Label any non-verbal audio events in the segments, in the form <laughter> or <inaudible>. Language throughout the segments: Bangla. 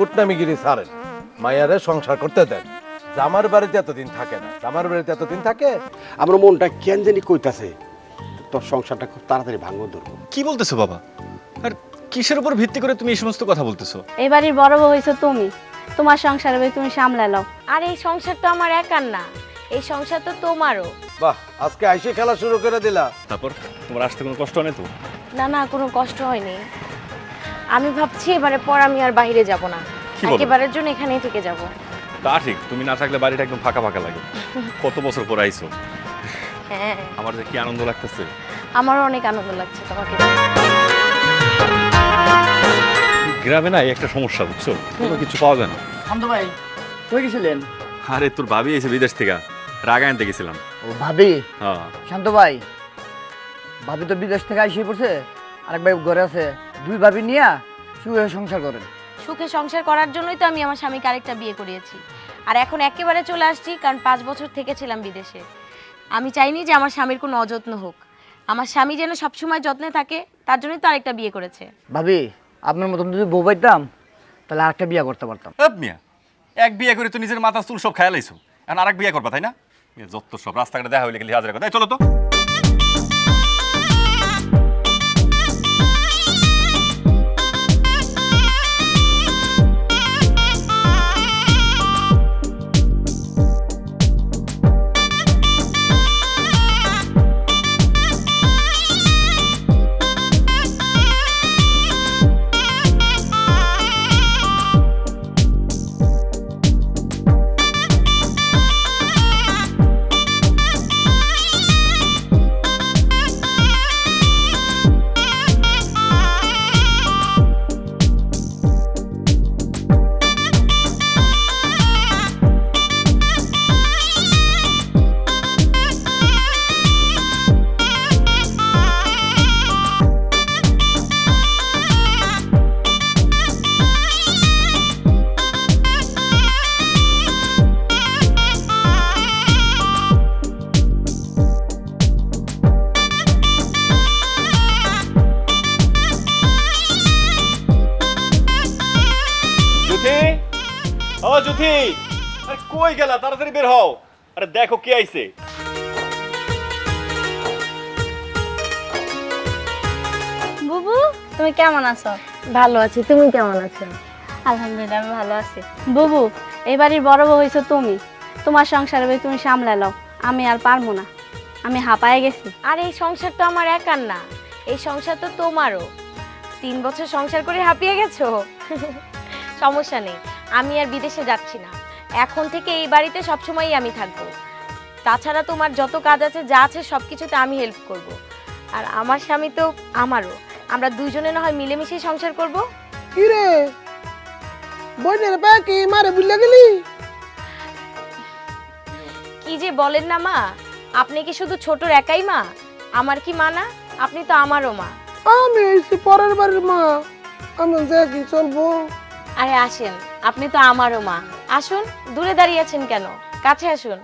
কুটনামিগিরি ছাড়েন। মায়ারে সংসার করতে দেন। জামার বাড়িতে এতদিন থাকে না। জামার বাড়িতে এতদিন থাকে? আমার মনটা কেন জানি কইতাছে তোর সংসারটা খুব তাড়াতাড়ি ভাঙব ধরবো। কি বলতেছো বাবা? আর কিসের উপর ভিত্তি করে তুমি এই সমস্ত কথা বলতেছো? এই বাড়ির বড় বউ হয়েছো তুমি। তোমার সংসার বই তুমি সামলালাও আর এই সংসার তো আমার একার না। এই সংসার তো তোমারও। বাহ আজকে আইসে খেলা শুরু করে দিলা। তারপর? তোমার আসতে কোনো কষ্ট নেই তো? না না কোনো কষ্ট হয়নি। আমি ভাবছি এবারে পর আমি আর বাইরে যাব না। কি বলো? একেবারের জন্য এখানেই থেকে যাব। তা ঠিক তুমি না থাকলে বাড়িটা একদম ফাঁকা ফাঁকা লাগে। কত বছর পর আইছো? হ্যাঁ। আমার যে কি আনন্দ লাগতেছে? আমারও অনেক আনন্দ লাগছে তোমাকে। গ্রামে না এই একটা সমস্যা বুঝছ? কোনো কিছু পাওয়া যায় না। শান্ত ভাই কই গেছিলেন? আরে তোর ভাবি এসে বিদেশ থেকে রাগা আনতে গেছিলাম। ও ভাবি? হ্যাঁ। শান্ত ভাই ভাবি তো বিদেশ থেকে আইসে পড়ছে আরেক ভাই ঘরে আছে। দুই ভাবি নিয়া সুখে সংসার করেন। সুখে সংসার করার জন্যই তো আমি আমার স্বামীকে আরেকটা বিয়ে করিয়েছি। আর এখন একেবারে চলে আসছি কারণ পাঁচ বছর থেকেছিলাম বিদেশে। আমি চাইনি যে আমার স্বামীর কোনো অযত্ন হোক। আমার স্বামী যেন সবসময় যত্নে থাকে তার জন্যই তো আরেকটা বিয়ে করেছে। ভাবি আপনার মতন যদি বউ পাইতাম তাহলে আরেকটা বিয়ে করতে পারতাম। মিয়া এক বিয়ে করে তো নিজের মাথা চুল সব খেয়াল আইছো। এখন আরেক বিয়ে করবা তাই না? যত সব রাস্তাঘাটে দেখা হইলে গেলে হাজার কথা চলো তো। ও জুথি আরে কই গেলা? তাড়াতাড়ি বের হও। আরে দেখো কে আইছে। বুবু তুমি কেমন আছো? ভালো আছি তুমি কেমন আছো? আলহামদুলিল্লাহ আমি ভালো আছি। বুবু এই বাড়ির বড় বউ হয়েছো তুমি। তোমার সংসারে বই তুমি সামলালাও আমি আর পারব না। আমি হাঁপায়ে গেছি। আর এই সংসার তো আমার একার না। এই সংসার তো তোমারও। তিন বছর সংসার করে হাঁপিয়ে গেছো? সমস্যা নেই। আমি আর বিদেশে যাচ্ছি না। এখন থেকে এই বাড়িতে সবসময়ই আমি থাকব। তাছাড়া তোমার যত কাজ আছে যা আছে সব কিছুতে আমি হেল্প করব। আর আমার স্বামী তো আমারও। আমরা দুইজনে না হয় মিলেমিশে সংসার করব? কিরে? বইনের ব্যাকি মারে বুঝলে গেলি? কি যে বলেন না মা আপনি কি শুধু ছোটর একাই মা? আমার কি মা না? আপনি তো আমারও মা। আমি এসে পরের বাড়ির মা। আমি যে কি চলবো? আরে আসেন আপনি তো আমারও মা। আসুন দূরে দাঁড়িয়ে আছেন কেন? কাছে আসুন।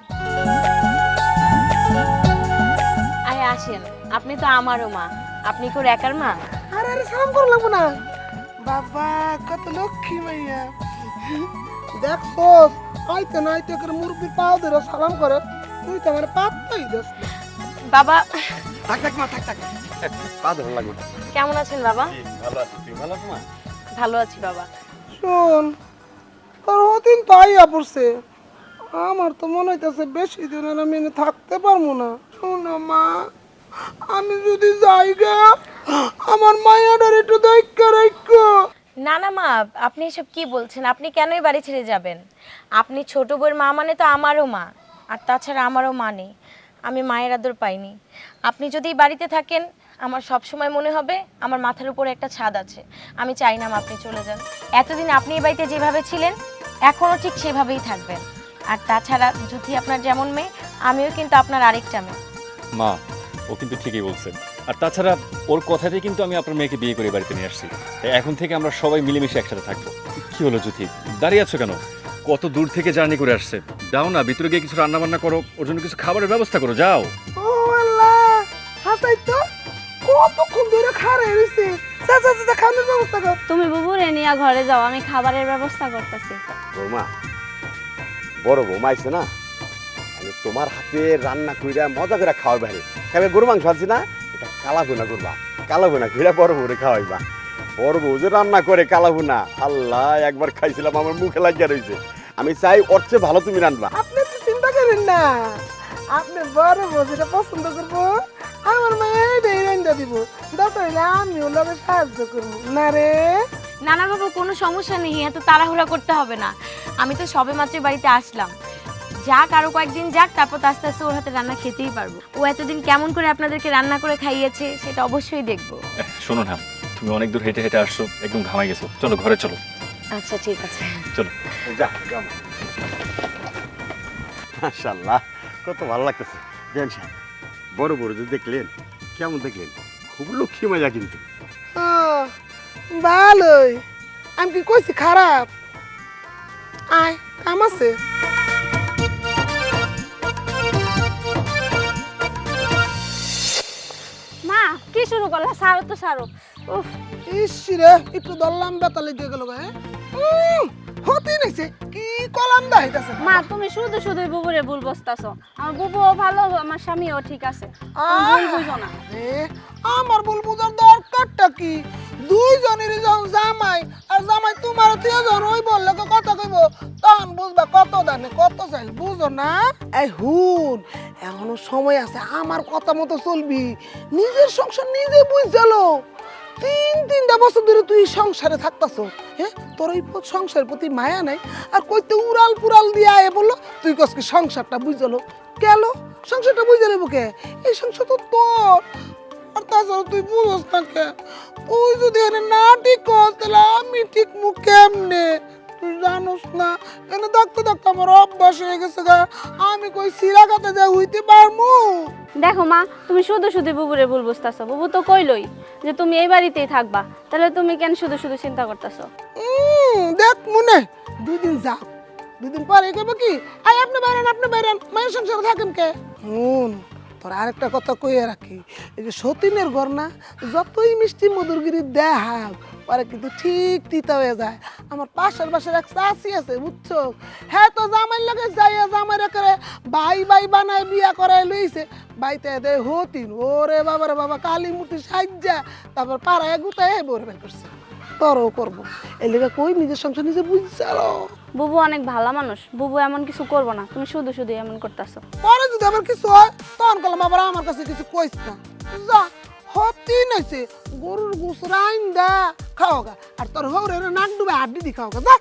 আরে আসেন আপনি তো আমারও মা। আপনি কি ওর একার মা? আরে আরে সালাম করলাম না। বাবা কত লক্ষ্মী মাইয়া। দেখো আইতে না আইতে করে মুরব্বীর পাও ধরে সালাম করে। তুই তো আমার পাপ্পাই দেস বাবা থাক থাক মা থাক থাক। পা ধরে লাগবে। কেমন আছেন বাবা? ভালো আছি। তুমি ভালো আছো মা? ভালো আছি বাবা। শোন তোর অদিন তো আইয়া পড়ছে। আমার তো মনে হইতেছে বেশি দিন আর আমি থাকতে পারব না। শোনো মা, আমি যদি যাই গা, আমার মায়াটার একটু দেখা রাখো না না মা, আপনি এসব কি বলছেন? আপনি কেনই বাড়ি ছেড়ে যাবেন? আপনি ছোট বউয়ের মা মানে তো আমারও মা, আর তাছাড়া আমারও মা নেই। আমি মায়ের আদর পাইনি। আপনি যদি বাড়িতে থাকেন আমার সব সময় মনে হবে আমার মাথার উপরে একটা ছাদ আছে। আমি চাই না আপনি চলে যান। এতদিন আপনি এই বাড়িতে যেভাবে ছিলেন এখনও ঠিক সেভাবেই থাকবেন। আর তাছাড়া যদি আপনার যেমন মেয়ে আমিও কিন্তু আপনার আরেকটা মেয়ে। মা ও কিন্তু ঠিকই বলছে। আর তাছাড়া ওর কথাতেই কিন্তু আমি আপনার মেয়েকে বিয়ে করে বাড়িতে নিয়ে আসছি। তাই এখন থেকে আমরা সবাই মিলেমিশে একসাথে থাকব। কি হলো জ্যোতি? দাঁড়িয়ে আছো কেন? কত দূর থেকে জার্নি করে আসছে। যাও না ভিতরে গিয়ে কিছু রান্না বান্না করো ওর জন্য কিছু খাবারের ব্যবস্থা করো যাও। ও আল্লাহ হাসাই তো। কতক্ষণ ধরে রয়েছে যা যা যা খাওয়ানোর ব্যবস্থা কর। তুমি বুবুরে নিয়ে ঘরে যাও আমি খাবারের ব্যবস্থা করতেছি। বৌমা বড় বৌমা আইছে না? আমি তোমার হাতে রান্না কইরা মজা করে খাওয়াই বাইরে খাবে গরু মাংস আছে না? এটা কালা ভুনা করবা কালা ভুনা কইরা বড় বউরে খাওয়াইবা। বড় বউ যে রান্না করে কালা ভুনা আল্লাহ একবার খাইছিলাম আমার মুখে লাগিয়া রইছে। আমি চাই ওর চেয়ে ভালো তুমি রান্না আপনি তো চিন্তা করেন না। আপনি বড় যেটা পছন্দ করব আমার মায়ের এটাই দিব। দরকার হলে আমি ওনাকে সাহায্য করব। না রে। নানা বাবু কোনো সমস্যা নেই এত তাড়াহুড়া করতে হবে না। আমি তো সবে মাত্র বাড়িতে আসলাম। যাক আরও কয়েকদিন যাক তারপর তো আস্তে আস্তে ওর হাতে রান্না খেতেই পারব। ও এতদিন কেমন করে আপনাদেরকে রান্না করে খাইয়েছে সেটা অবশ্যই দেখব। শোনো না তুমি অনেক দূর হেঁটে হেঁটে আসছো একদম ঘামাই গেছো। চলো ঘরে চলো। আচ্ছা ঠিক আছে। চলো। যা মাশাল্লাহ কত ভালো লাগতেছে। বড় বড় যে দেখলেন কেমন দেখলেন? খুব লক্ষ্মী মজা কিন্তু। ভালোই। আমি কি কইছি খারাপ? আয় কাম আছে। মা কি শুরু করলা? সারো তো সারো। উফ। ইস রে একটু দল্লাম বেতা লেগে গেল হ্যাঁ? হতে নাইছে? কি কলাম দা হইতাছে? মা তুমি শুধু শুধু বুবুরে ভুল বসতাছো আমার বুবুও ভালো আমার স্বামীও ঠিক আছে। ভুল বুঝো না। এ, আমার ভুল বুঝার দরকারটা কি? দুইজনের যখন জামাই আর জামাই তোমার তুই যখন ওই বললে তো কথা কইব? তখন বুঝবা কত দানে কত চাইল বুঝো না? এই হুন এখনও সময় আছে আমার কথা মতো চলবি। নিজের সংসার নিজে বুঝালো তিন তিনটা বছর ধরে তুই সংসারে থাকতাছ হ্যাঁ? তোর ওই সংসারের প্রতি মায়া নাই। আর কইতে উড়াল পুরাল দিয়ে আয় বলল, তুই কস কি সংসারটা বুঝলো? গেল সংসারটা বুঝে নেব কে? এই সংসার তো তোর। আর তাছাড়া তুই বুঝস না কে? তুই যদি এনে না ঠিক কস, তাহলে আমি ঠিক মুখ কেমনে? তুই জানোস না। দেখতে দেখতে আমার অভ্যাস হয়ে গেছে গা। আমি কই সিরা কাতে যা হইতে পারমু? দেখো মা তুমি শুধু শুধু বুবুরে ভুল বুঝতেছো। বুবু তো কইলই যে তুমি এই বাড়িতেই থাকবা। তাহলে তুমি কেন শুধু শুধু চিন্তা করতেছো? দেখ মনে দুদিন যাও। দুদিন পরে কইব কি? আই আপনি বাইরেন আপনি বাইরেন। মায়ের সংসারে থাকেন কে? হুন তোর আরেকটা কথা কইয়া রাখি। এই যে সতীনের ঘর না যতই মিষ্টি মধুরগিরি দেখাক পরে কিন্তু ঠিক তিতা হয়ে যায়। আমার পাশের পাশের এক চাষি আছে বুঝছ? হ্যাঁ তো জামাই লাগে যাইয়া জামাই করে ভাই ভাই বানায় বিয়া করে লইছে। বাইতে দে হতিন ওরে বাবারে বাবা কালী মূর্তি সাজ্জা তারপর পাড়ায় গুতায় বরে বের করছে। তোরও করব। লেগে কই নিজের সংসার নিজে বুঝছালো বুবু অনেক ভালো মানুষ বুবু এমন কিছু করব না। তুমি শুধু শুধু এমন করতেছো। পরে যদি আবার কিছু হয় তখন কলম আবার আমার কাছে কিছু কইস না। যা। হতি নাইছে গরুর গুস রাইন দা খাও গা আর তোর হৌরে নাক ডুবে হাড্ডি দি খাও গা যা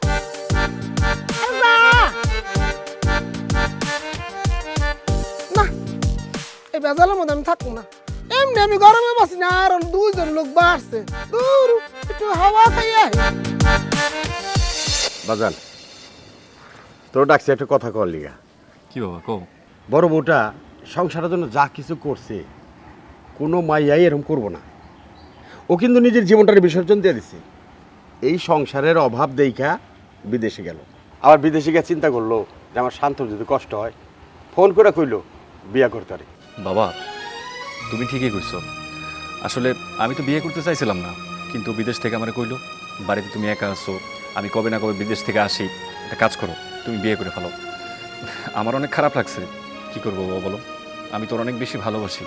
না এই বেজালের মধ্যে আমি থাকব না। এমনি আমি গরমে বাসি না আর দুইজন লোক বাড়ছে। দূর একটু হাওয়া খাইয়া বাজান তোর ডাকছি একটা কথা কর লিগা। কি বাবা কও। বড় বউটা সংসারের জন্য যা কিছু করছে কোনো মাইয়াই এরকম করব না। ও কিন্তু নিজের জীবনটার বিসর্জন দিয়ে দিছে। এই সংসারের অভাব দেইখা বিদেশে গেল। আবার বিদেশে গিয়ে চিন্তা করল যে আমার শান্তর যদি কষ্ট হয়, ফোন করে কইলো, বিয়া করতে পারে। বাবা, তুমি ঠিকই কইছো। আসলে আমি তো বিয়ে করতে চাইছিলাম না, কিন্তু বিদেশ থেকে আমার কইলো, বাড়িতে তুমি একা আছো, আমি কবে না কবে বিদেশ থেকে আসি, একটা কাজ করো, তুমি বিয়ে করে ফেলো। আমার অনেক খারাপ লাগছে, কি করব বাবা বলো? আমি তোর অনেক বেশি ভালোবাসি।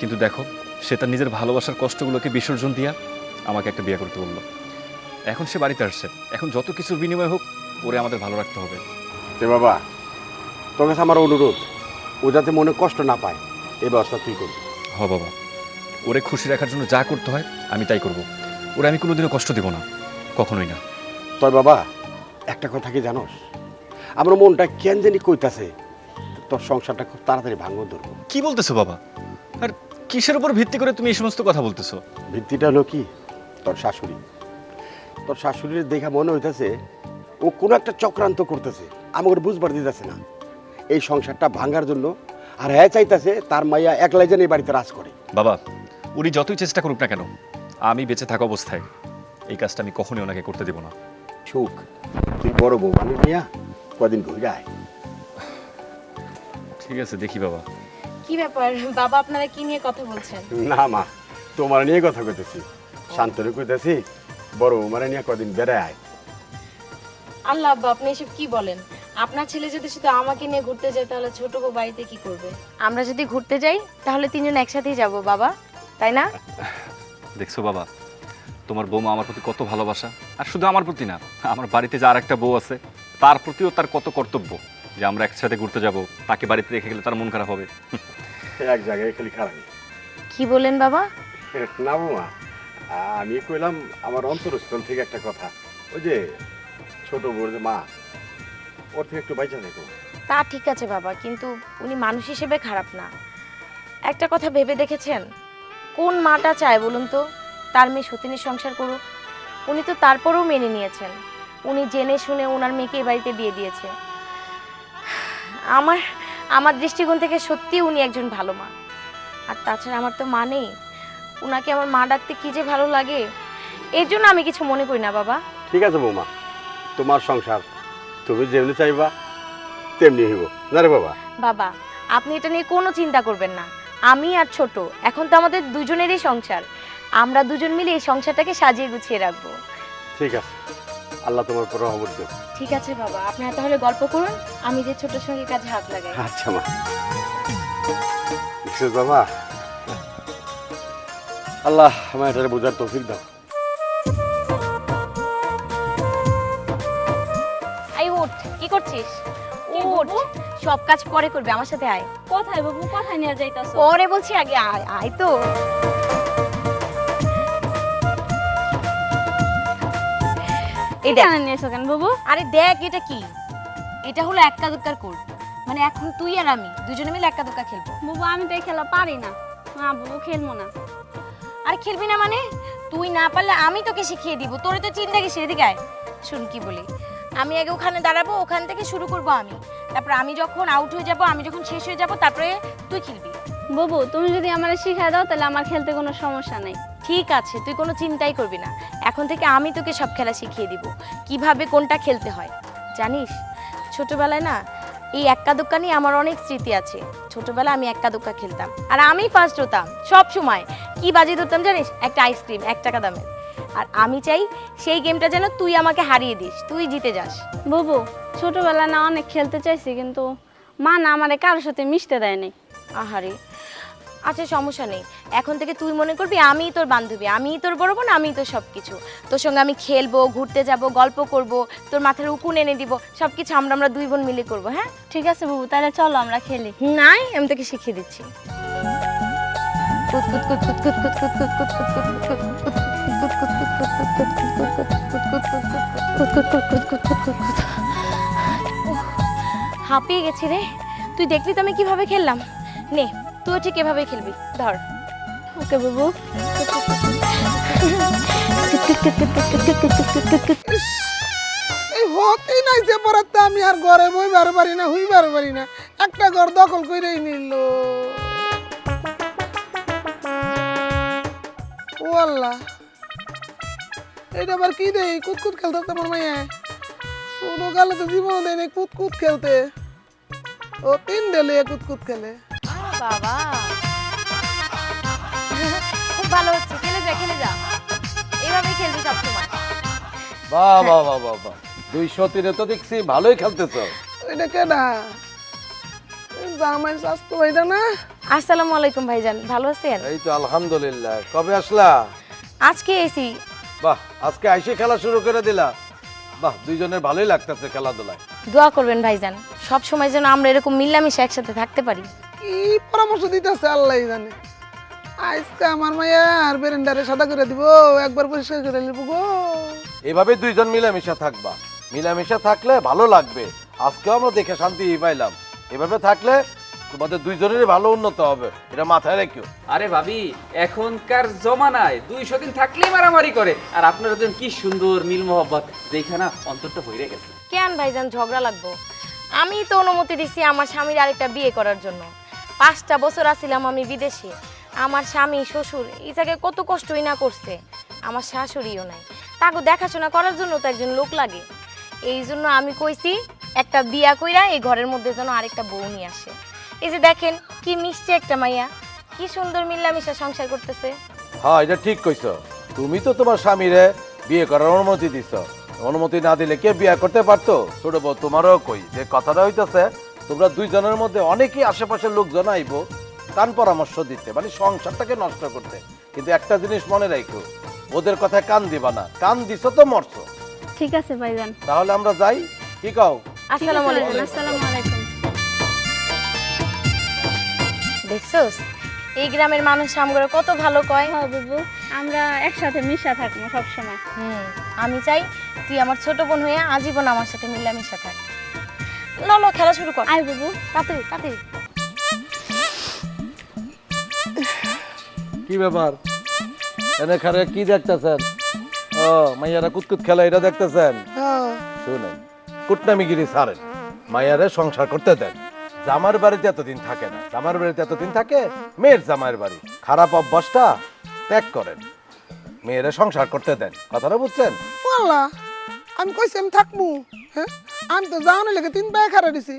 কিন্তু দেখো সে তার নিজের ভালোবাসার কষ্টগুলোকে বিসর্জন দিয়া আমাকে একটা বিয়ে করতে বলল। এখন সে বাড়িতে আসছে। এখন যত কিছুর বিনিময় হোক ওরে আমাদের ভালো রাখতে হবে। তে বাবা তোর কাছে আমার অনুরোধ ও যাতে মনে কষ্ট না পায় এই ব্যবস্থা তুই করবি। হ বাবা। ওরে খুশি রাখার জন্য যা করতে হয় আমি তাই করব। ওরে আমি কোনোদিনও কষ্ট দেব না কখনোই না। তয় বাবা একটা কথা কি জানোস? আমার মনটা কেন জানি কইতাছে তোর সংসারটা খুব তাড়াতাড়ি ভাঙন ধরবো। কি বলতেছো বাবা? আর কিসের উপর ভিত্তি করে তুমি এই সমস্ত কথা বলতেছো? ভিত্তিটা হলো কি? তোর শাশুড়ি। তোর শাশুড়ির দেখা মনে হইতেছে ও কোনো একটা চক্রান্ত করতেছে আমাকে বুঝবার দিতেছে না। এই সংসারটা ভাঙার জন্য আর হ্যাঁ চাইতেছে তার মাইয়া একলাই যেন এই বাড়িতে রাজ করে। বাবা উনি যতই চেষ্টা করুক না কেন আমি বেঁচে থাকা অবস্থায় এই কাজটা আমি কখনোই ওনাকে করতে দেব না। সুখ তুই বড় বউ আমি মিয়া কদিন ঘুরে আয়। ঠিক আছে দেখি বাবা। কি ব্যাপার? বাবা আপনারা কি নিয়ে কথা বলছেন? না মা তোমার নিয়ে কথা কইতেছি। শান্তরে কইতাছি বড় বৌমারে নিয়ে কদিন বেড়ে আয়। আল্লাহ আব্বা আপনি এসব কি বলেন? আপনার ছেলে যদি শুধু আমাকে নিয়ে ঘুরতে যায় তাহলে ছোট বউ বাড়িতে কি করবে? আমরা যদি ঘুরতে যাই তাহলে তিনজন একসাথেই যাব বাবা। তাই না? দেখছ বাবা তোমার বৌমা আমার প্রতি কত ভালোবাসা আর শুধু আমার প্রতি না আমার বাড়িতে যে আর একটা বউ আছে তার প্রতিও তার কত কর্তব্য। যে আমরা একসাথে ঘুরতে যাব তাকে বাড়িতে রেখে গেলে তার মন খারাপ হবে। এক জায়গায় খালি খারাপ কি বলেন বাবা? না বৌমা আমি কইলাম আমার অন্তরস্থল থেকে একটা কথা। ওই যে ছোট বউর যে মা ওর থেকে একটু বাইচা দেখো। তা ঠিক আছে বাবা কিন্তু উনি মানুষ হিসেবে খারাপ না। একটা কথা ভেবে দেখেছেন? কোন মাটা চায় বলুন তো? তার মেয়ে সতীনের সংসার করুক। উনি তো তারপরেও মেনে নিয়েছেন। উনি জেনে শুনে ওনার মেয়েকে এই বাড়িতে বিয়ে দিয়েছে। আমার আমার দৃষ্টিকোণ থেকে সত্যি উনি একজন ভালো মা। আর তাছাড়া আমার তো মা নেই। উনাকে আমার মা ডাকতে কি যে ভালো লাগে এর জন্য আমি কিছু মনে করি না বাবা। ঠিক আছে বৌমা তোমার সংসার তুমি যেমনি চাইবা তেমনি হইব। না রে বাবা? বাবা আপনি এটা নিয়ে কোনো চিন্তা করবেন না। আমি আর ছোট এখন তো আমাদের দুজনেরই সংসার। আমরা দুজন মিলে এই সংসারটাকে সাজিয়ে গুছিয়ে রাখব। ঠিক আছে। আল্লাহ তোমার উপর রহমত দিও ঠিক আছে বাবা আপনারা তাহলে গল্প করুন আমি যে ছোটোর সঙ্গে কাজে হাত লাগাই। আচ্ছা মা। বিশেষ বাবা। আল্লাহ আমার এটা বোঝার তৌফিক দাও। আই উঠ কি করছিস? উঠ। সব কাজ পরে করবে আমার সাথে আয়। কোথায় বাবু কোথায় নিয়ে যাইতাছো। পরে বলছি আগে আয় আয় তো। এটা নিয়েছো কেন বাবু? আরে দেখ এটা কি? এটা হলো এক্কা দুক্কার কোড মানে এখন তুই আর আমি দুজনে মিলে এক্কা দুক্কা খেলব। বাবু আমি তো এই খেলা পারি না। না বাবু খেলব না। আর খেলবি না মানে? তুই না পারলে আমি তোকে শিখিয়ে দিব। তোরে তো চিন্তা কি সেদিকে আয়। শুন কি বলি। আমি আগে ওখানে দাঁড়াবো ওখান থেকে শুরু করব আমি। তারপর আমি যখন আউট হয়ে যাব আমি যখন শেষ হয়ে যাব তারপরে তুই খেলবি। বাবু তুমি যদি আমার শিখাই দাও তাহলে আমার খেলতে কোনো সমস্যা নেই। ঠিক আছে তুই কোনো চিন্তাই করবি না। এখন থেকে আমি তোকে সব খেলা শিখিয়ে দিব। কীভাবে কোনটা খেলতে হয় জানিস? ছোটবেলায় না এই এক্কা দোক্কা নিয়ে আমার অনেক স্মৃতি আছে। ছোটবেলায় আমি এক্কা দোক্কা খেলতাম। আর আমি ফার্স্ট হতাম সব সময়। কি বাজি ধরতাম জানিস? একটা আইসক্রিম এক টাকা দামের। আর আমি চাই সেই গেমটা যেন তুই আমাকে হারিয়ে দিস তুই জিতে যাস। বাবু ছোটবেলা না অনেক খেলতে চাইছি কিন্তু মা না আমারে কারোর সাথে মিশতে দেয়নি আহারে আচ্ছা সমস্যা নেই এখন থেকে তুই মনে করবি আমিই তোর বান্ধবী আমিই তোর বড় বোন আমিই তোর সব কিছু তোর সঙ্গে আমি খেলব ঘুরতে যাব গল্প করব তোর মাথার উকুন এনে দিব সব কিছু আমরা আমরা দুই বোন মিলে করব হ্যাঁ ঠিক আছে বাবু তাহলে চলো আমরা খেলি নাই আমি তোকে শিখিয়ে দিচ্ছি হাঁপিয়ে গেছি রে তুই দেখলি তো আমি কীভাবে খেললাম নে তুই ঠিক এভাবে খেলবি। ধর। ওকে বাবু। এই হতেই নাই যে পড়াতে আমি আর ঘরে বইবার পারি না হইবার পারি না। একটা ঘর দখল করেই নিল। ও আল্লাহ। এটা আবার কি দেই কুতকুত খেলতে তোমার মাইয়া। ছোট কালে তো জীবন দেয় নাই কুতকুত খেলতে। ও তিন ডেলে কুতকুত খেলে। বাবা। খুব ভালো হচ্ছে। খেলে যা খেলে যা। এভাবেই খেলবি সবসময়। বাহ বাহ বাহ বাহ বাহ। দুইশো তিনে তো দেখছি ভালোই খেলতেছ। এটা কেডা জামাই স্বাস্থ্য ভাইটা না? আসসালামু আলাইকুম ভাইজান। ভালো আছেন? এই তো আলহামদুলিল্লাহ। কবে আসলা? আজকে এসি। বাহ আজকে আইসে খেলা শুরু করে দিলা। বাহ দুইজনের ভালোই লাগতেছে খেলাধুলায়। দোয়া করবেন ভাইজান। সব সময় যেন আমরা এরকম মিল্লামিশে একসাথে থাকতে পারি। কি পরামর্শ দিতেছে আল্লাহ জানে। আজকে আমার মাইয়া আর বেরেন্ডারে সাদা করে দিব একবার পরিষ্কার করে নিব গো। এভাবে দুইজন মিলামিশা থাকবা। মিলামিশা থাকলে ভালো লাগবে। আজকেও আমরা দেখে শান্তি পাইলাম। এভাবে থাকলে তোমাদের দুইজনেরই ভালো উন্নত হবে। এটা মাথায় রেখো। আরে ভাবি এখনকার জমানায় দুইশো দিন থাকলেই মারামারি করে। আর আপনারা দুজন কি সুন্দর মিল মোহব্বত দেখে না অন্তরটা ভরে গেছে। কেন ভাইজান ঝগড়া লাগবো? আমি তো অনুমতি দিছি আমার স্বামীর আরেকটা বিয়ে করার জন্য। পাঁচটা বছর আছিলাম আমি বিদেশে। আমার স্বামী, শ্বশুর জায়গায় কত কষ্টই না করছে। আমার শাশুড়িও নাই। তাকে দেখাশোনা করার জন্য তো একজন লোক লাগে। এই জন্য আমি কইছি, একটা বিয়া কইরা এই ঘরের মধ্যে যেন আরেকটা বউ নিয়ে আসে। এই যে দেখেন, কি মিশছে একটা মাইয়া। কি সুন্দর মিল্লামিশা সংসার করতেছে। হ্যাঁ এটা ঠিক কইছো। তুমি তো তোমার স্বামীরে বিয়ে করার অনুমতি দিছ। অনুমতি না দিলে কে বিয়ে করতে পারতো? ছোট বউ তোমারও কই। যে কথাটা হইতেছে তোমরা দুইজনের মধ্যে অনেকেই আশেপাশের লোকজন আইবো কান পরামর্শ দিতে মানে সংসারটাকে নষ্ট করতে। কিন্তু একটা জিনিস মনে রাখো ওদের কথায় কান দিবা না। কান দিছো তো মরছো। ঠিক আছে ভাইজান। তাহলে আমরা যাই। কি কও? আসসালামু আলাইকুম। আসসালামু। আলাইকুম। দেখছোস? এই গ্রামের মানুষ আমগুলো কত ভালো কয়। হ্যাঁ বুবু। আমরা একসাথে মিশা থাকব সবসময়। হুম আমি চাই তুই আমার ছোট বোন হয়ে আজীবন আমার সাথে মিলামিশা থাক। লো লো খেলা শুরু কর। আয় বুবু তাড়াতাড়ি তাড়াতাড়ি। কি ব্যাপার? এনে খারে কি দেখতেছেন? ও মাইয়ারা কুতকুত খেলা এটা দেখতেছেন? হ্যাঁ। শুনেন কুটনামিগিরি সারেন মাইয়ারে সংসার করতে দেন। জামার বাড়িতে এতদিন থাকে না। জামার বাড়িতে এতদিন থাকে মেয়ের জামাইয়ের বাড়ি। খারাপ অভ্যাসটা ত্যাগ করেন। মেয়েরে সংসার করতে দেন। কথাটা বুঝছেন? আমি কইছি আমি থাকব হ্যাঁ আমি তো যাওয়ানি লেগে তিন পায়ে খারা দিছি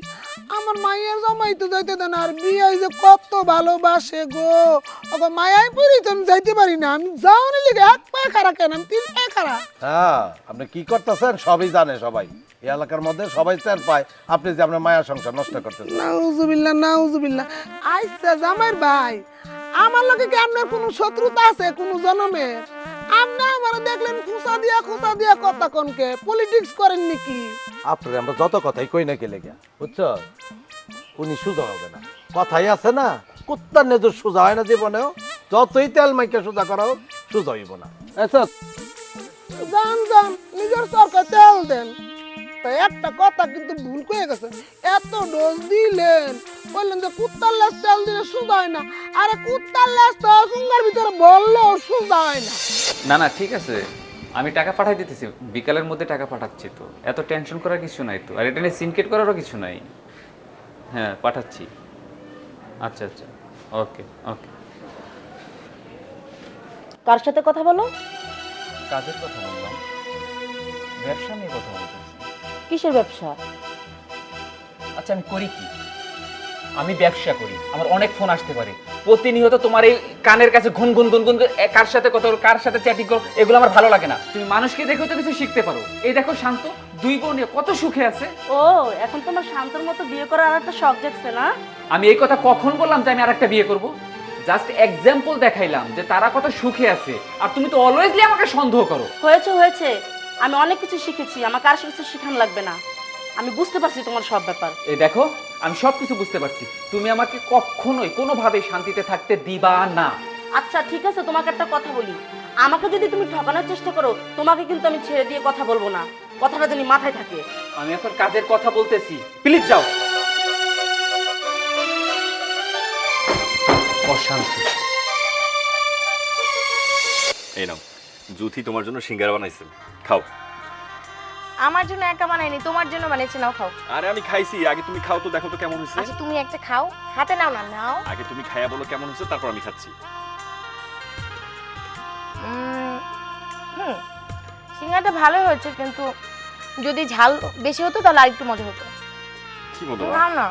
আমার মায়ের জামাই তো যাইতে দেন আর বিয়ে যে কত ভালোবাসে গো। ওগো মায়াই পড়ি তো আমি যাইতে পারি না আমি যাওয়ানি লেগে এক পায়ে খারা কেন? আমি তিন পায়ে খারা হ্যাঁ আপনি কি করতেছেন? সবই জানে সবাই। এই এলাকার মধ্যে সবাই টের পায় আপনি যে আপনার মায়ের সংসার নষ্ট করতেছেন। নাউজুবিল্লাহ নাউজুবিল্লাহ। আইসা জামাইর ভাই আমার লগে কি আপনার কোনো শত্রুতা আছে কোনো জনমের আপনি আমার দেখলেন খুসা দিয়া খুসা দিয়া কথা কনকে পলিটিক্স করেন নাকি? আপনার আমরা যত কথাই কই না গেলে গিয়া বুঝছ? উনি সোজা হবে না। কথাই আছে না কুত্তার নেজর সোজা হয় না জীবনেও। যতই তেল মাইকে সোজা করা হোক সোজা হইব না। আচ্ছা। যান যান নিজের সরকার তেল দেন। তো একটা কথা কিন্তু ভুল করে গেছে এত ডোজ দিলেন বললেন যে কুত্তার লেজ তেল দিলে সুদা হয় না। আরে কুত্তার লেজ তো সুঙ্গার ভিতরে বললেও সুদা হয় না। না না ঠিক আছে। আমি টাকা পাঠাই দিতেছি বিকালের মধ্যে টাকা পাঠাচ্ছি তো। এত টেনশন করার কিছু নাই তো। আর এটা নিয়ে সিনকেট করারও কিছু নাই। হ্যাঁ পাঠাচ্ছি। আচ্ছা আচ্ছা। ওকে ওকে। কার সাথে কথা বলো? কাজের কথা বললাম। ব্যবসা নিয়ে কথা বলতেছি কিসের ব্যবসা? আচ্ছা আমি করি কি? আমি ব্যবসা করি আমার অনেক ফোন আসতে পারে। প্রতিনিয়ত তোমার এই কানের কাছে ঘুন ঘুন ঘুন ঘুন এ, কার সাথে কথা বলো, কার সাথে চ্যাটিং করো এগুলো আমার ভালো লাগে না। তুমি মানুষকে দেখেও তো কিছু শিখতে পারো। এই দেখো শান্ত দুই বোন নিয়ে কত সুখে আছে। ও এখন তোমার শান্তর মতো বিয়ে করার আর একটা শখ জাগছে না? আমি এই কথা কখন বললাম যে আমি আরেকটা বিয়ে করব? জাস্ট এক্সাম্পল দেখাইলাম যে তারা কত সুখে আছে। আর তুমি তো অলওয়েজলি আমাকে সন্দেহ করো। হয়েছে হয়েছে। আমি অনেক কিছু শিখেছি আমাকে আর কিছু শেখানো লাগবে না। আমি বুঝতে পারছি তোমার সব ব্যাপার। এই দেখো আমি সব কিছু বুঝতে পারছি। তুমি আমাকে কখনোই কোনোভাবে শান্তিতে থাকতে দিবা না। আচ্ছা ঠিক আছে তোমাকে একটা কথা বলি। আমাকে যদি তুমি ঠকানোর চেষ্টা করো তোমাকে কিন্তু আমি ছেড়ে দিয়ে কথা বলব না। কথাটা জানি মাথায় থাকে। আমি এখন কাজের কথা বলতেছি। প্লিজ যাও। অশান্তি। এই নাও। জুথি তোমার জন্য সিঙ্গারা বানাইছে। খাও। আমার জন্য একা বানাইনি তোমার জন্য বানিয়েছি নাও খাও। আরে আমি খাইছি আগে তুমি খাও তো দেখো তো কেমন হয়েছে আচ্ছা তুমি একটা খাও হাতে নাও না নাও। আগে তুমি খাইয়া বলো কেমন হয়েছে তারপর আমি খাচ্ছি। হুম ভালো হয়েছে কিন্তু যদি ঝাল বেশি হতো তাহলে আর একটু মজা হতো। কি বলো নাও না।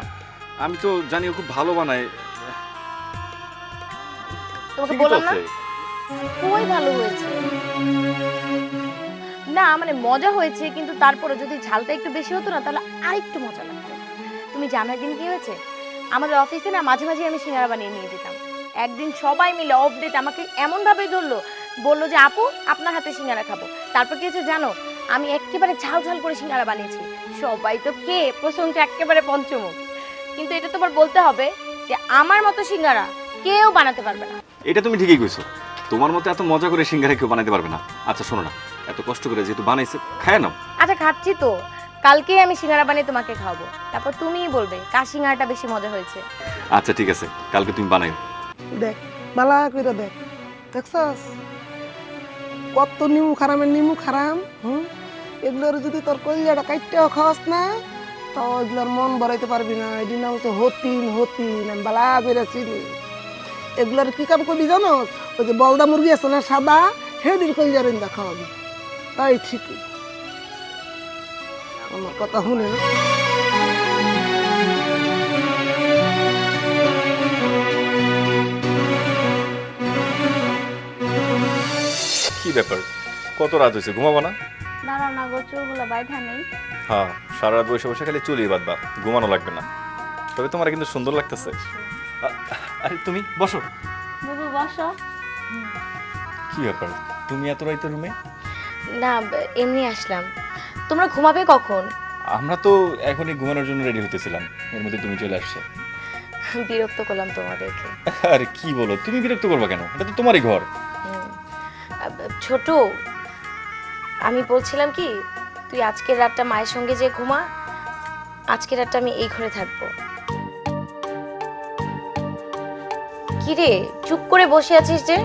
আমি তো জানি ও খুব ভালো বানায়। তোমাকে বললাম না। খুবই ভালো হয়েছে? না মানে মজা হয়েছে, কিন্তু তারপরে যদি ঝালটা একটু বেশি হতো না, তাহলে আরেকটু মজা লাগতো। তুমি জানো একদিন কি হয়েছে? আমাদের অফিসে না মাঝে মাঝে আমি সিঙ্গারা বানিয়ে নিয়ে যেতাম। একদিন সবাই মিলে অপডেট আমাকে এমনভাবে ধরলো, বলল যে, আপু, আপনার হাতে সিঙ্গারা খাব। তারপর কি হয়েছে জানো? আমি একেবারে ঝাল ঝাল করে সিঙ্গারা বানিয়েছি। সবাই তো কে প্রশংসা একেবারে পঞ্চমুখ। কিন্তু এটা তোমার বলতে হবে যে, আমার মতো সিঙ্গারা কেউ বানাতে পারবে না। এটা তুমি ঠিকই কইছো। তোমার মতো এত মজা করে সিঙ্গারা কেউ বানাইতে পারবে না। আচ্ছা শোনো না। এত কষ্ট করে যেহেতু বানাইছে খায় নাও। আচ্ছা খাচ্ছি তো। কালকেই আমি সিঙ্গারা বানিয়ে তোমাকে খাওয়াবো। তারপর তুমিই বলবে কার সিঙ্গারাটা বেশি মজা হয়েছে। আচ্ছা ঠিক আছে। কালকে তুমি বানাইও। দেখ বালা করে দেখ। দেখছস? কত নিমু খারামের নিমু খারাম হুম? এগুলোর যদি তোর কলিজাটা কাইটেও খাওয়াস না তো এগুলোর মন ভরাইতে পারবি না। এদিন নাম তো হতিন হতিন। আমি বালা করে চিনি। এগুলোর কি কাম করবি জানো ওই যে বলদা মুরগি আছে না সাদা হেদির কলিজার ইন্দা খাওয়াবি? তাই ঠিকই আমার কথা শুনে না। কি ব্যাপার? কত রাত হয়েছে? ঘুমাবো না? দাঁড়াও না গো চুলগুলো বাইধা নেই। হ্যাঁ সারা রাত বসে বসে খালি চুলিয়ে বাঁধবা ঘুমানো লাগবে না। তবে তোমার কিন্তু সুন্দর লাগতেছে। আ- আরে তুমি বসো। বুবু বসো। কি ব্যাপার? তুমি এত রাইতে রুমে না এমনি আসলাম। তোমরা ঘুমাবে কখন? আমরা তো এখনই ঘুমানোর জন্য রেডি হতেছিলাম এর মধ্যে তুমি চলে আসছো। বিরক্ত করলাম তোমাদেরকে। আরে কি বলো? তুমি বিরক্ত করবা কেন? এটা তো তোমারই ঘর। ছোট আমি বলছিলাম কি তুই আজকের রাতটা মায়ের সঙ্গে যে ঘুমা আজকের রাতটা আমি এই ঘরে থাকব। কি রে চুপ করে বসে আছিস যে?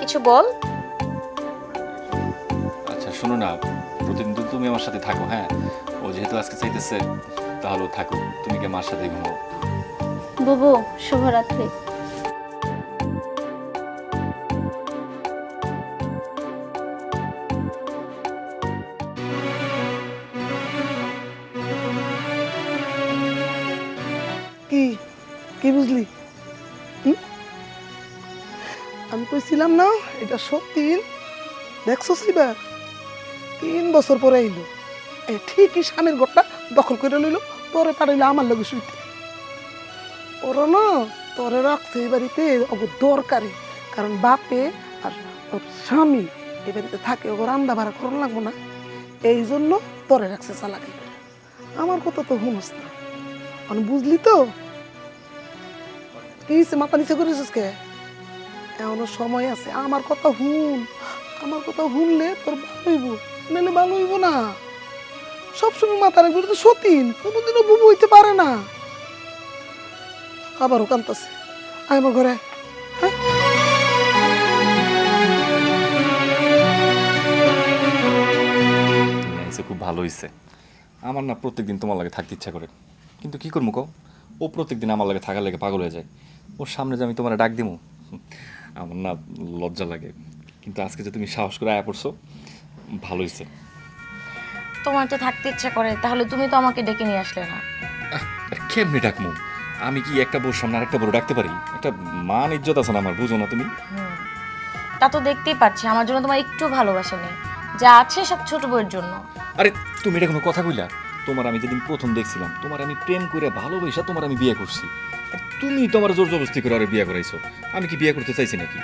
কিছু বল। আচ্ছা শোনো না প্রতিদিন তো তুমি আমার সাথে থাকো হ্যাঁ? ও যেহেতু আজকে চাইতেছে তাহলে থাকো তুমি কি আমার সাথে ঘুমাও। বুবু শুভরাত্রি। কি? কি বুঝলি? আমি কইছিলাম না, এটা সত্যি। দেখছ এবার তিন বছর পরে আইলো। এ ঠিকই স্বামীর ঘরটা দখল করে লইল তোরে পাঠাইলো আমার লগে শুইতে। ওরা না, তোরে রাখছে এই বাড়িতে দরকারি। কারণ বাপে আর ওর স্বামী এই বাড়িতে থাকে ও রান্না ভাড়া করন লাগবো না। এই জন্য তোরে রাখছে চালাকি আমার কথা তো শুনস না। মানে বুঝলি তো? কি মাথা নিচে করেছিস কে? এখনও সময় আছে। আমার কথা হুন আমার কথা শুনলে তোর ভালো হইব। নাহলে ভালো হইব না। সবসময় মাথা রাখবি তো সতীন। কোনোদিনও বুবু হইতে পারে না। আবারও কান্তাছে আয় আমার ঘরে। হ্যাঁ? খুব ভালো হইছে। আমার না প্রত্যেকদিন তোমার লাগে থাকতে ইচ্ছা করে। কিন্তু কি করব কও? ও প্রত্যেকদিন আমার লাগে থাকার লাগে পাগল হয়ে যায়। ওর সামনে যে আমি তোমার ডাক দিমু আমার না লজ্জা লাগে। কিন্তু আজকে যে তুমি সাহস করে আয়া পড়ছো ভালো তোমার তো থাকতে ইচ্ছা করে তাহলে তুমি তো আমাকে ডেকে নিয়ে আসলে না। কেমনি ডাকমু? আমি কি একটা বউর সামনে আরেকটা বড় ডাকতে পারি? একটা মান ইজ্জত আছে না আমার বুঝো না তুমি? তা তো দেখতেই পাচ্ছি আমার জন্য তোমার একটু ভালোবাসা নেই। যা আছে সব ছোট বউয়ের জন্য। আরে তুমি এটা কোনো কথা কইলা? তোমার আমি যেদিন প্রথম দেখছিলাম তোমার আমি প্রেম করে ভালোবাসা তোমার আমি বিয়ে করছি। তুমি তোমার জোর জবরদস্তি করে আরে বিয়ে করাইছো। আমি কি বিয়ে করতে চাইছি নাকি?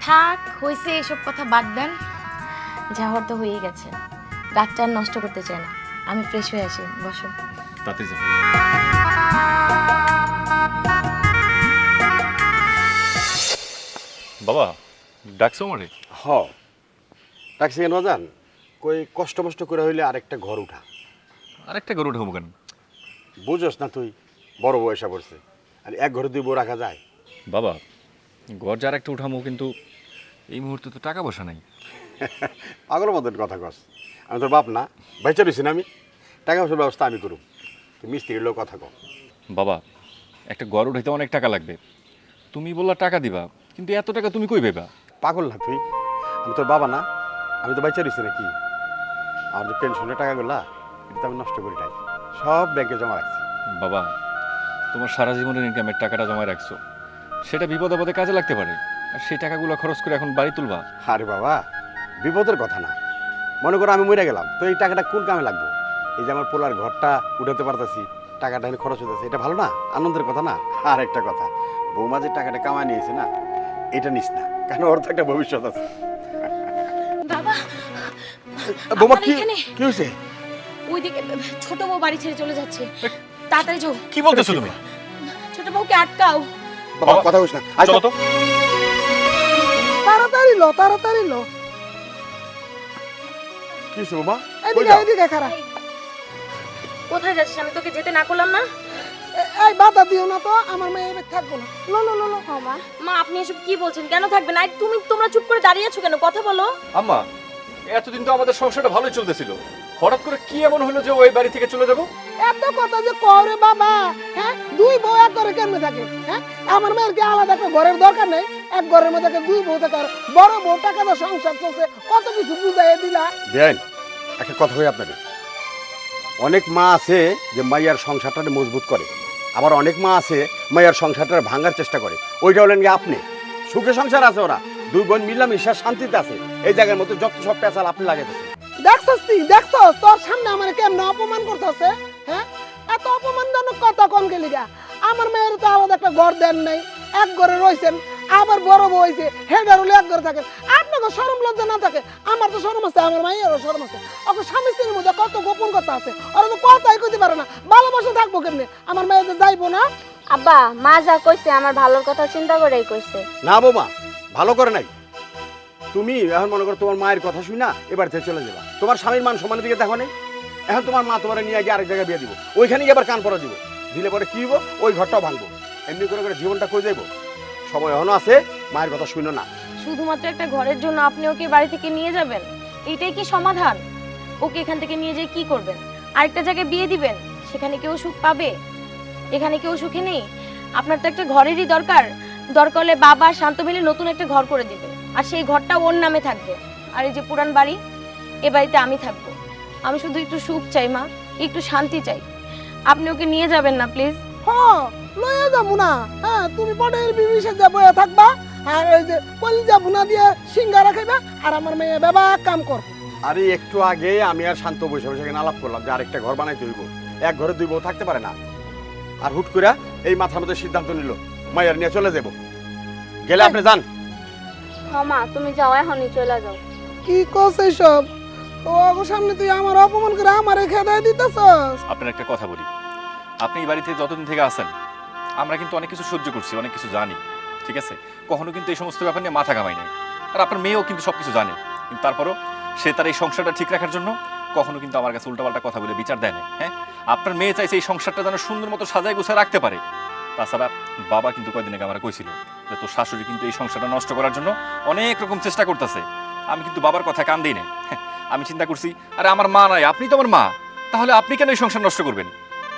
থাক হইছে এসব কথা বাদ দেন। যা হওয়ার তো হয়েই গেছে। রাতটা নষ্ট করতে চায় না। আমি ফ্রেশ হয়ে আসি বসো। তাতে যাও। বাবা ডাকছো আমারে? হ। ডাকছি কেন জান? কই কষ্ট মষ্ট করে হইলে আরেকটা ঘর উঠা। আরেকটা গরু ঢোবো কেন? বুঝোস না তুই বড় বয়সা পড়ছে। আর এক ঘরে দুই বউ রাখা যায়। বাবা ঘর যার একটা উঠামো কিন্তু এই মুহূর্তে তো টাকা পয়সা নাই। <laughs> পাগল মতন কথা কস। আমি তোর বাপ না বেচা না আমি। টাকা পয়সার ব্যবস্থা আমি করুম। তুই মিস্ত্রির লোক কথা কম বাবা একটা ঘর উঠাইতে অনেক টাকা লাগবে। তুমি বললা টাকা দিবা কিন্তু এত টাকা তুমি কই পাইবা? পাগল না তুই? আমি তোর বাবা না আমি তো বেচা রইছি নাকি? আমার যে পেনশনের টাকাগুলা এটা আমি নষ্ট করি নাই। সব ব্যাংকে জমা রাখছি। বাবা তোমার সারা জীবনের ইনকামের টাকাটা জমায় রাখছো। সেটা বিপদ আপদে কাজে লাগতে পারে। আর সেই টাকাগুলো খরচ করে এখন বাড়ি তুলবা। আরে বাবা বিপদের কথা না। মনে করো আমি মরে গেলাম তো এই টাকাটা কোন কামে লাগবে? এই যে আমার পোলার ঘরটা উঠাতে পারতাছি টাকাটা এনে খরচ হতেছে এটা ভালো না? আনন্দের কথা না? আর একটা কথা বৌমা যে টাকাটা কামায় নিয়েছে না এটা নিস না কেন ওর তো একটা ভবিষ্যৎ আছে। বাবা বৌমা কি কি হয়েছে ওইদিকে ছোট বউ বাড়ি ছেড়ে চলে যাচ্ছে। তাড়াতাড়ি যাও। কি বলতেছো তুমি? ছোট বউকে আটকাও। বাবা কথা বলিস না। চলো তো। তাড়াতাড়ি লো তাড়াতাড়ি লো। কি কই এদিকে এদিকে খারাপ কোথায় যাচ্ছিস? আমি তোকে যেতে না করলাম না? এই বাধা দিও না তো আমার মেয়ে এবার থাকব না। লো লো লো লো। মা মা আপনি এসব কি বলছেন? কেন থাকবেন আর তুমি তোমরা চুপ করে দাঁড়িয়ে আছো কেন? কথা বলো। আম্মা এতদিন তো আমাদের সংসারটা ভালোই চলতেছিল। হঠাৎ করে কি এমন হলো যে ওই বাড়ি থেকে চলে যাব? এত কথা যে করে বাবা হ্যাঁ? দুই বউ এক ঘরে কেমনে থাকে হ্যাঁ? আমার মেয়ের কি আলাদা একটা ঘরের দরকার নেই এক ঘরের মধ্যে একটা দুই বউ থাকে আর বড় বউ টাকা দিয়ে সংসার চলছে কত কিছু বুঝাই দিলা? বেআইন একটা কথা হই আপনাদের। অনেক মা আছে যে মাইয়ার সংসারটা মজবুত করে আবার অনেক মা আছে মাইয়ার সংসারটা ভাঙার চেষ্টা করে। ওইটা হলেন গিয়ে আপনি। সুখে সংসার আছে ওরা দুই বোন মিলামিশা শান্তিতে আছে এই জায়গার মধ্যে যত সব পেঁচাল আপনি লাগাইতেছেন দেখছস তুই দেখছস তোর সামনে আমার কেমন অপমান করতেছে? হ্যাঁ? এত অপমানজনক কথা কম গেলি গা। আমার মেয়ের তো আলাদা একটা ঘর দেন নাই এক ঘরে রয়েছেন আবার বড় বউ হয়েছে হেডার হলে এক ঘরে থাকেন। আপনাকে সরম লজ্জা না থাকে? আমার তো সরম আছে আমার মাইয়েরও সরম আছে। ওকে স্বামী স্ত্রীর মধ্যে কত গোপন কথা আছে? ওরা তো কথাই কইতে পারে না। ভালোবাসা থাকব কেমনে? আমার মেয়ে তো যাইবো না। আব্বা মা যা কইছে আমার ভালোর কথা চিন্তা করেই কইছে। না বৌমা ভালো করে নাই। তুমি এখন মনে করো তোমার মায়ের কথা শুই না এবার থেকে চলে যাবা। তোমার স্বামীর মান সমানের দিকে দেখো নেই। এখন তোমার মা তোমার নিয়ে গিয়ে আরেক জায়গায় বিয়ে দিব। ওইখানে গিয়ে আবার কান পরা দিব। দিলে পরে কি হইব? ওই ঘরটাও ভাঙবো। এমনি করে করে জীবনটা কই যাইব? সময় এখনও আছে, মায়ের কথা শুনো না। শুধুমাত্র একটা ঘরের জন্য আপনি ওকে বাড়ি থেকে নিয়ে যাবেন? এটাই কি সমাধান? ওকে এখান থেকে নিয়ে যেয়ে কি করবেন? আরেকটা জায়গায় বিয়ে দিবেন? সেখানে কেউ সুখ পাবে? এখানে কেউ সুখে নেই? আপনার তো একটা ঘরেরই দরকার। দরকার হলে বাবা শান্ত মিলে নতুন একটা ঘর করে দিবে। আর সেই ঘরটা ওর নামে থাকবে। আর এই যে পুরান বাড়ি, এ বাড়িতে আমি থাকব। আমি শুধু একটু সুখ চাই মা। একটু শান্তি চাই। আপনি ওকে নিয়ে যাবেন না প্লিজ। হ্যাঁ লয়ে যাব না। হ্যাঁ তুমি পটের বিবিসে যাব থাকবা। আর ওই যে কলিজা বুনা দিয়ে সিঙ্গারা খাইবা। আর আমার মেয়ে বাবা কাম কর। আরে একটু আগে আমি আর শান্ত বসে বসে এখানে আলাপ করলাম যে আরেকটা ঘর বানাইতে হইব। এক ঘরে দুই বউ থাকতে পারে না। আর হুট করে এই মাথার মধ্যে সিদ্ধান্ত নিল মায়ের নিয়ে চলে যাব। গেলে আপনি যান। মা তুমি যাও এখনই চলে যাও। কি কস এইসব? ও আগো সামনে তুই আমার অপমান করে আমারে খেদাই দিতেছস। একটা কথা বলি। আপনি এই বাড়িতে যতদিন থেকে আমরা কিন্তু অনেক কিছু সহ্য করছি অনেক কিছু জানি ঠিক আছে? কখনো কিন্তু এই সমস্ত ব্যাপার নিয়ে মাথা কামাই নাই। আর আপনার মেয়েও কিন্তু সব কিছু জানে। কিন্তু তারপরও সে তার এই সংসারটা ঠিক রাখার জন্য কখনো কিন্তু আমার কাছে উল্টাপাল্টা কথা বলে বিচার দেয় না হ্যাঁ? আপনার মেয়ে চাইছে এই সংসারটা যেন সুন্দর মতো সাজায় গুছিয়ে রাখতে পারে। তাছাড়া বাবা কিন্তু কয়দিন আগে আমার কইছিল যে তোর শাশুড়ি কিন্তু এই সংসারটা নষ্ট করার জন্য অনেক রকম চেষ্টা করতেছে। আমি কিন্তু বাবার কথা কান দিই না হ্যাঁ, আমি চিন্তা করছি আরে আমার মা নাই আপনি তো আমার মা। তাহলে আপনি কেন এই সংসার নষ্ট করবেন?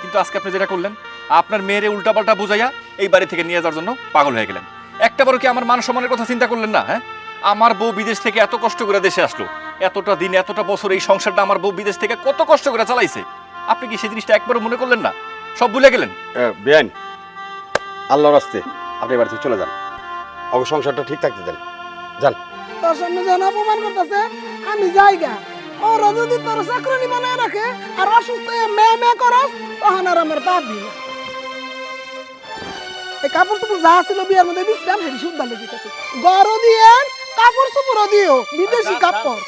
কিন্তু আজকে আপনি যেটা করলেন আপনার মেয়েরে উল্টাপাল্টা বুঝাইয়া এই বাড়ি থেকে নিয়ে যাওয়ার জন্য পাগল হয়ে গেলেন। একটা বারো কি আমার মান সম্মানের কথা চিন্তা করলেন না হ্যাঁ? আমার বউ বিদেশ থেকে এত কষ্ট করে দেশে আসলো এতটা দিন এতটা বছর এই সংসারটা আমার বউ বিদেশ থেকে কত কষ্ট করে চালাইছে। আপনি কি সেই জিনিসটা একবারও মনে করলেন না? সব ভুলে গেলেন? বেআইন। আল্লাহর রাস্তে আপনি এবার থেকে চলে যান। অগ সংসারটা ঠিক থাকতে দেন। যান। তোর সামনে যখন অপমান করতেছে। আমি যাইগা ওরা যদি তোর চাকরানি বানায় রাখে আর অসুস্থ হয়ে মেয়ে মেয়ে করস তখন আর আমার বাদ দিল এই কাপড় চোপড় যা ছিল বিয়ের মধ্যে দিচ্ছিলাম হেরি সুন্দর লেগে গেছে গরো দিয়ে কাপড় চোপড় দিও বিদেশি কাপড়।